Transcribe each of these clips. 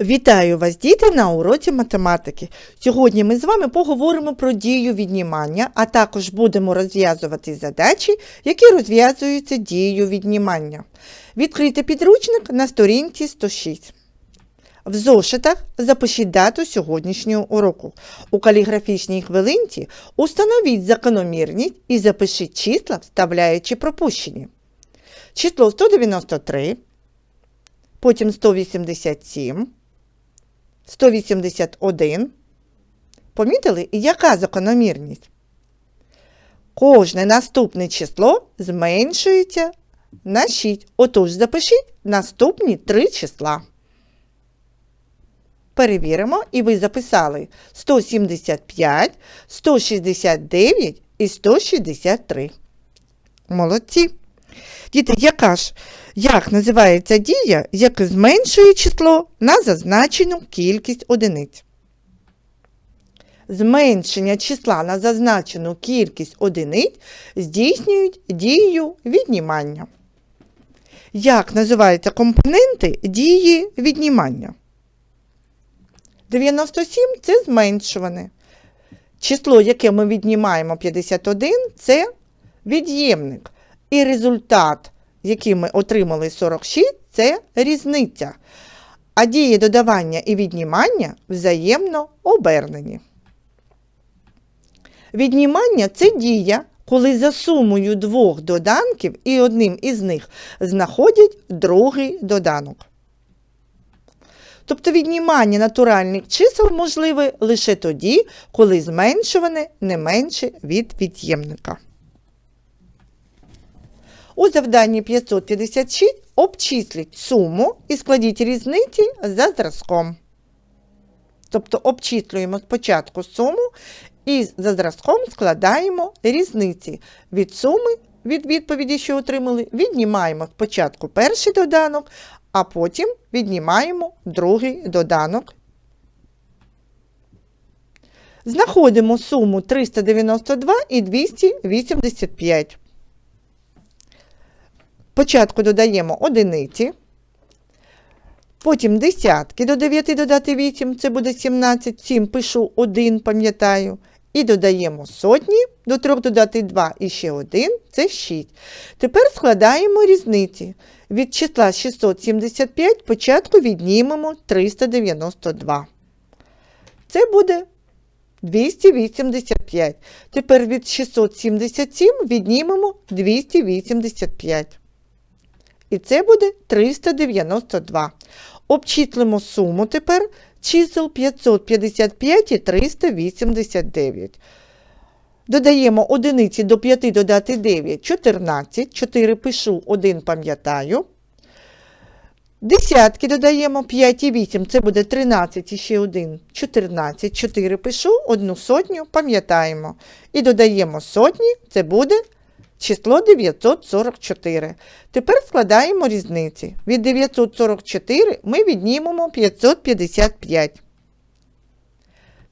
Вітаю вас, діти, на уроці математики. Сьогодні ми з вами поговоримо про дію віднімання, а також будемо розв'язувати задачі, які розв'язуються дією віднімання. Відкрийте підручник на сторінці 106. В зошитах запишіть дату сьогоднішнього уроку. У каліграфічній хвилинці установіть закономірність і запишіть числа, вставляючи пропущені. Число 193, потім 187, 181. Помітили, яка закономірність? Кожне наступне число зменшується на 6. Отож, запишіть наступні три числа. Перевіримо, і ви записали 175, 169 і 163. Молодці. Діти, яка ж, як називається дія, яка зменшує число на зазначену кількість одиниць? Зменшення числа на зазначену кількість одиниць здійснюють дію віднімання. Як називаються компоненти дії віднімання? 97 це зменшуване. Число, яке ми віднімаємо 51, це від'ємник. І результат, який ми отримали 46, це різниця. А дії додавання і віднімання взаємно обернені. Віднімання це дія, коли за сумою двох доданків і одним із них знаходять другий доданок. Тобто віднімання натуральних чисел можливе лише тоді, коли зменшуване не менше від від'ємника. У завданні 556 обчисліть суму і складіть різниці за зразком. Тобто обчислюємо спочатку суму і за зразком складаємо різниці від суми від відповіді, що отримали, віднімаємо спочатку перший доданок, а потім віднімаємо другий доданок. Знаходимо суму 392 і 285. Спочатку додаємо одиниці, потім десятки до 9 додати 8, це буде 17, 7 пишу 1, пам'ятаю. І додаємо сотні, до 3 додати 2 і ще 1, це 6. Тепер складаємо різниці. Від числа 675 спочатку віднімемо 392. Це буде 285. Тепер від 677 віднімемо 285. І це буде 392. Обчислимо суму тепер чисел 555 і 389. Додаємо одиниці до 5 додати 9, 14. 4 пишу, 1 пам'ятаю. Десятки додаємо 5 і 8, це буде 13 і ще 1, 14. 4 пишу, 1 сотню пам'ятаємо. І додаємо сотні, це буде число 944. Тепер складаємо різниці. Від 944 ми віднімемо 555.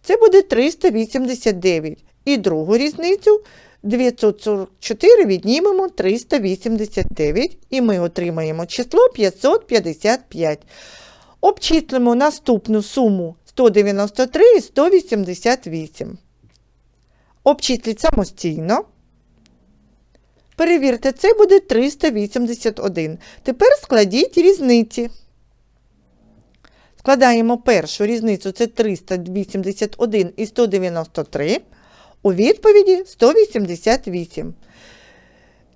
Це буде 389. І другу різницю 944 віднімемо 389. І ми отримаємо число 555. Обчислимо наступну суму 193 і 188. Обчисліть самостійно. Перевірте, це буде 381. Тепер складіть різниці. Складаємо першу різницю це 381 і 193. У відповіді 188.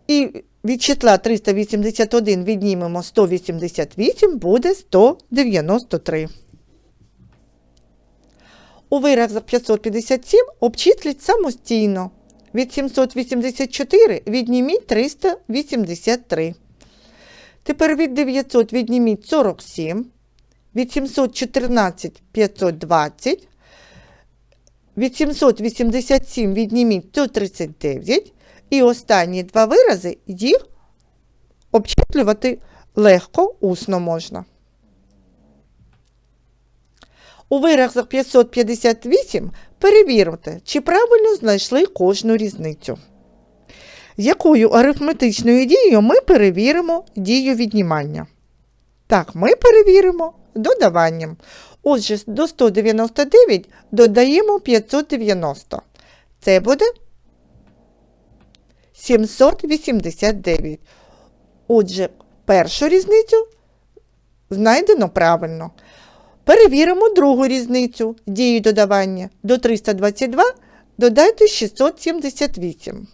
І від числа 381 віднімемо 188, буде 193. У виразах 557 обчисліть самостійно. Від 784 відніміть 383. Тепер від 900 відніміть 47. Від 714 520. Від 787 відніміть 139. І останні два вирази їх обчислювати легко усно можна. У виразах 558 перевірте, чи правильно знайшли кожну різницю. Якою арифметичною дією ми перевіримо дію віднімання? Так, ми перевіримо додаванням. Отже, до 199 додаємо 590. Це буде 789. Отже, першу різницю знайдено правильно. Перевіримо другу різницю дії додавання. До 322 додайте 678.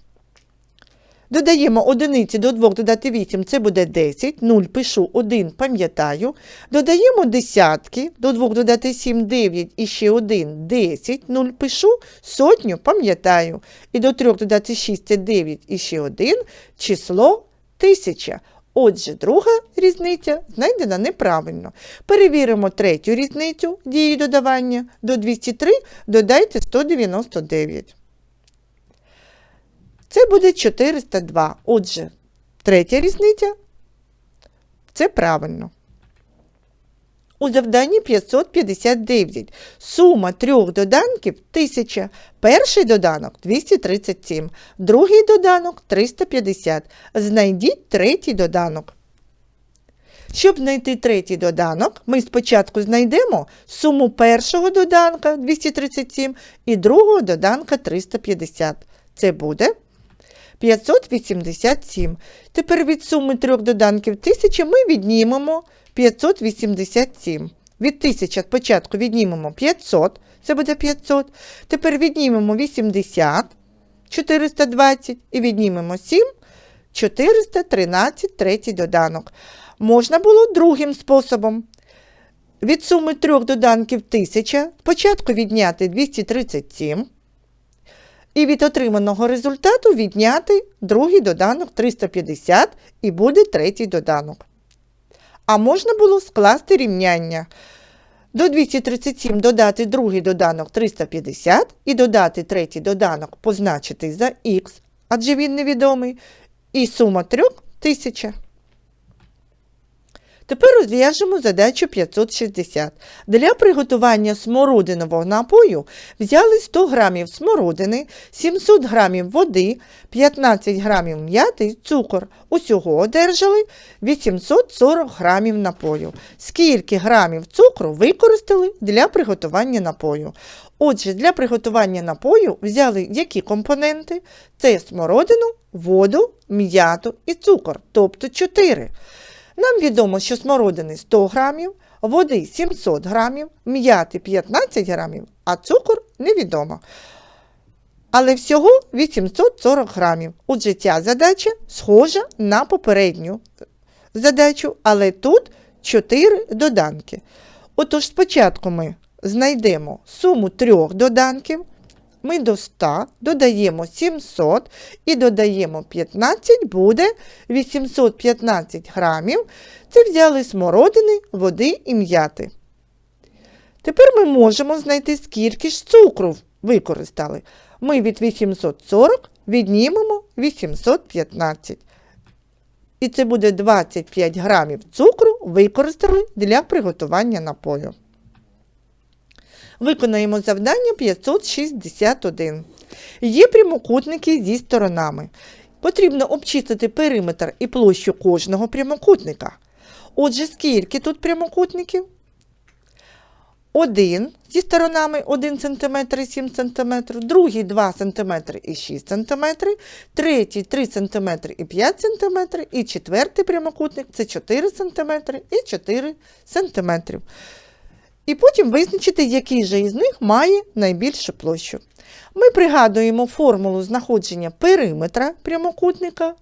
Додаємо одиниці до 2 додати 8, це буде 10. 0 пишу 1, пам'ятаю. Додаємо десятки, до 2 додати 7, 9 і ще 1, 10. 0 пишу, сотню пам'ятаю. І до 3 додати 6, це 9 і ще 1, число 1000. Отже, друга різниця знайдена неправильно. Перевіримо третю різницю дії додавання. До 203 додайте 199. Це буде 402. Отже, третя різниця це правильно. У завданні 559. Сума трьох доданків 1000. Перший доданок 237, другий доданок 350. Знайдіть третій доданок. Щоб знайти третій доданок, ми спочатку знайдемо суму першого доданка 237 і другого доданка 350. Це буде 587. Тепер від суми трьох доданків 1000 ми віднімемо 587. Від 1000 спочатку віднімемо 500, це буде 500. Тепер віднімемо 80, 420 і віднімемо 7, 413 третій доданок. Можна було другим способом. Від суми трьох доданків 1000 спочатку відняти 237. І від отриманого результату відняти другий доданок 350 і буде третій доданок. А можна було скласти рівняння. До 237 додати другий доданок 350 і додати третій доданок, позначити за х, адже він невідомий, і сума трьох 1000. Тепер розв'яжемо задачу 560. Для приготування смородинового напою взяли 100 г смородини, 700 г води, 15 г м'яти цукор. Усього одержали 840 г напою. Скільки грамів цукру використали для приготування напою? Отже, для приготування напою взяли які компоненти? Це смородину, воду, м'яту і цукор, тобто 4. Нам відомо, що смородини 100 грамів, води 700 грамів, м'яти 15 грамів, а цукор невідомо. Але всього 840 грамів. Отже, ця задача схожа на попередню задачу, але тут 4 доданки. Отож, спочатку ми знайдемо суму трьох доданків. Ми до 100 додаємо 700 і додаємо 15, буде 815 грамів. Це взяли смородини, води і м'яти. Тепер ми можемо знайти, скільки ж цукру використали. Ми від 840 віднімемо 815. І це буде 25 грамів цукру використали для приготування напою. Виконаємо завдання 561. Є прямокутники зі сторонами. Потрібно обчистити периметр і площу кожного прямокутника. Отже, скільки тут прямокутників? Один зі сторонами 1 см і 7 см, другий 2 см і 6 см, третій 3 см і 5 см, і четвертий прямокутник це 4 см і 4 см. І потім визначити, який же із них має найбільшу площу. Ми пригадуємо формулу знаходження периметра прямокутника,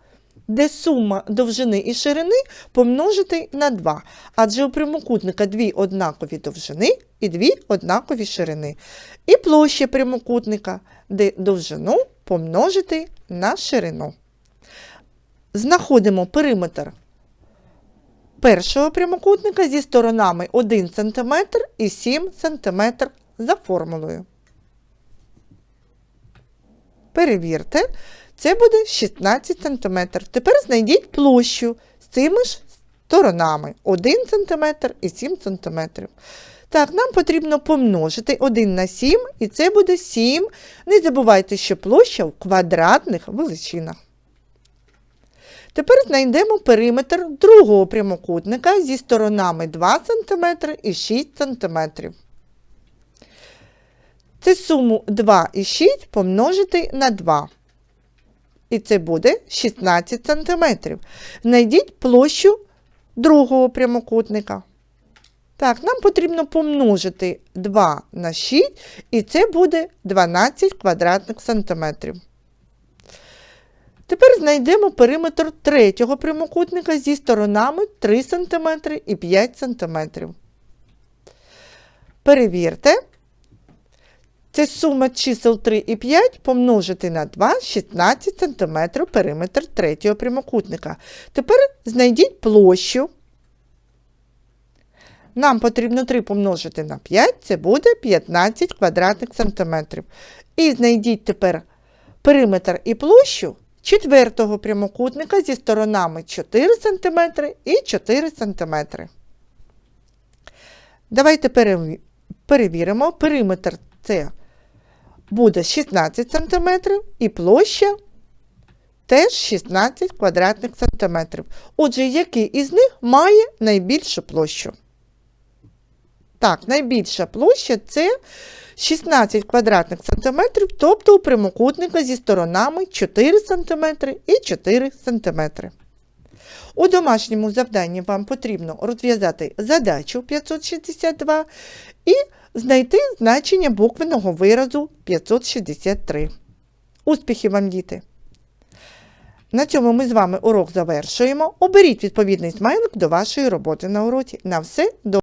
де сума довжини і ширини помножити на 2, адже у прямокутника дві однакові довжини і дві однакові ширини. І площа прямокутника, де довжину помножити на ширину. Знаходимо периметр першого прямокутника зі сторонами 1 см і 7 см за формулою. Перевірте, це буде 16 см. Тепер знайдіть площу з цими ж сторонами 1 см і 7 см. Так, нам потрібно помножити 1 на 7, і це буде 7. Не забувайте, що площа в квадратних величинах. Тепер знайдемо периметр другого прямокутника зі сторонами 2 см і 6 см. Це суму 2 і 6 помножити на 2. І це буде 16 см. Знайдіть площу другого прямокутника. Так, нам потрібно помножити 2 на 6, і це буде 12 квадратних сантиметрів. Тепер знайдемо периметр третього прямокутника зі сторонами 3 см і 5 см. Перевірте. Це сума чисел 3 і 5 помножити на 2 16 см периметр третього прямокутника. Тепер знайдіть площу. Нам потрібно 3 помножити на 5, це буде 15 квадратних сантиметрів. І знайдіть тепер периметр і площу четвертого прямокутника зі сторонами 4 см і 4 см. Давайте перевіримо. Периметр це буде 16 см і площа теж 16 квадратних сантиметрів. Отже, який із них має найбільшу площу? Так, найбільша площа це 16 квадратних сантиметрів, тобто у прямокутника зі сторонами 4 см і 4 см. У домашньому завданні вам потрібно розв'язати задачу 562 і знайти значення буквеного виразу 563. Успіхів вам, діти! На цьому ми з вами урок завершуємо. Оберіть відповідний смайлик до вашої роботи на уроці. На все добре!